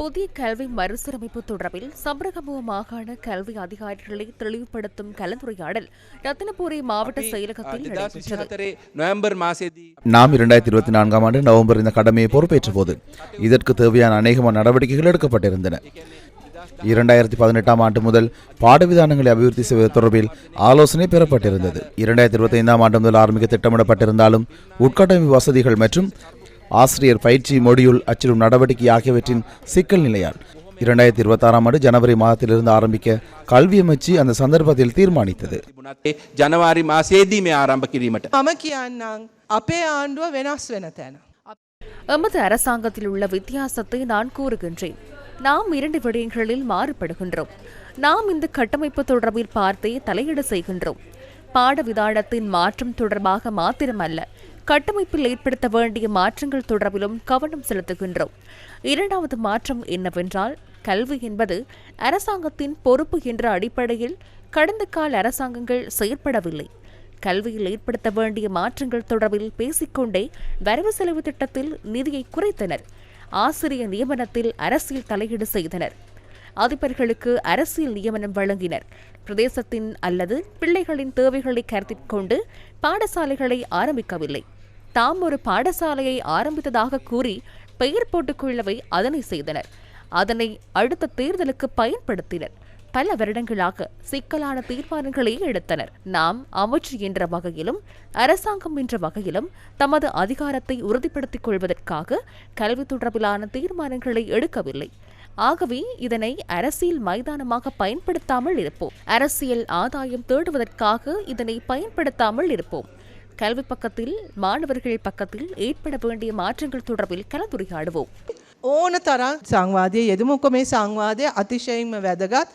புதிய கல்வி மறுசீரமைப்பு தொடர்பில் சம்பரகமுவ மாகாண கல்வி அதிகாரிகளை தெளிவுபடுத்தும் கலந்துரையாடல் ரத்தினபுரி மாவட்ட செயலகத்தில் நாம் இரண்டாயிரத்தி இருபத்தி நான்காம் ஆண்டு நவம்பர் இந்த கடமையை பொறுப்பேற்ற போது இதற்கு தேவையான அநேகமான நடவடிக்கைகள் எடுக்கப்பட்டிருந்தன. இரண்டாயிரத்தி பதினெட்டாம் ஆண்டு முதல் பாடவிதானங்களை அபிவிருத்தி செய்வது தொடர்பில் ஆலோசனை பெறப்பட்டிருந்தது. இரண்டாயிரத்தி இருபத்தி ஐந்தாம் ஆண்டு முதல் ஆரம்பிக்க திட்டமிடப்பட்டிருந்தாலும் உட்கட்டமைப்பு வசதிகள் மற்றும் ஆசிரியர் பயிற்சி மொடியுள் அச்சிடும் நடவடிக்கை ஆகியவற்றின் சிக்கல் நிலையால் இரண்டாயிரத்தி இருபத்தி ஆறாம் ஆண்டு ஜனவரி மாதத்திலிருந்து ஆரம்பிக்க கல்வி அமைச்சு அந்த சந்தர்ப்பத்தில் தீர்மானித்தது. ஜனவரி மாசேதி எமது அரசாங்கத்தில் உள்ள வித்தியாசத்தை நான் கூறுகின்றேன். நாம் இரண்டு விடயங்களில் மாறுபடுகின்றோம். நாம் இந்த கட்டமைப்பு தொடர்பில் பார்த்தே தலையீடு செய்கின்றோம். பாடவிதானத்தின் மாற்றம் தொடர்பாக மாத்திரமல்ல கட்டமைப்பில் ஏற்படுத்த வேண்டிய மாற்றங்கள் தொடர்பிலும் கவனம் செலுத்துகின்றோம். இரண்டாவது மாற்றம் என்னவென்றால் கல்வி என்பது அரசாங்கத்தின் பொறுப்பு என்ற அடிப்படையில் கடந்த கால அரசாங்கங்கள் செயற்படவில்லை. கல்வியில் ஏற்படுத்த வேண்டிய மாற்றங்கள் தொடர்பில் பேசிக்கொண்டே வரவு செலவு திட்டத்தில் நிதியை குறைத்தனர். ஆசிரியர் நியமனத்தில் அரசியல் தலையீடு செய்தனர். அதிபர்களுக்கு அரசியல் நியமனம் வழங்கினர். பிரதேசத்தின் அல்லது பிள்ளைகளின் தேவைகளை கருத்தில் கொண்டு பாடசாலைகளை ஆரம்பிக்கவில்லை. தாம் ஒரு பாடசாலையை ஆரம்பித்ததாக கூறி பெயர் போட்டுக்கொள்ளவை அதனை செய்தனர். அதனை அடுத்த தேர்தலுக்கு பயன்படுத்தினர். பல வருடங்களாக சிக்கலான தீர்மானங்களை எடுத்தனர். நாம் அமைச்சு என்ற வகையிலும் அரசாங்கம் என்ற வகையிலும் தமது அதிகாரத்தை உறுதிப்படுத்திக் கொள்வதற்காக கல்வி தொடர்பிலான தீர்மானங்களை எடுக்கவில்லை. ஆகவே இதனை அரசியல் மைதானமாக பயன்படுத்தாமல் இருப்போம். அரசியல் ஆதாயம் தேடுவதற்காக இதனை பயன்படுத்தாமல் இருப்போம். கல்வி பக்கத்தில் மாணவர்கள் பக்கத்தில் ஏற்பட வேண்டிய மாற்றங்கள் தொடர்பில் கலந்துரையாடுவோம் ඕන තරම් සංවාදය යෙදමුකො මේ සංවාදය අතිශයින්ම වැදගත්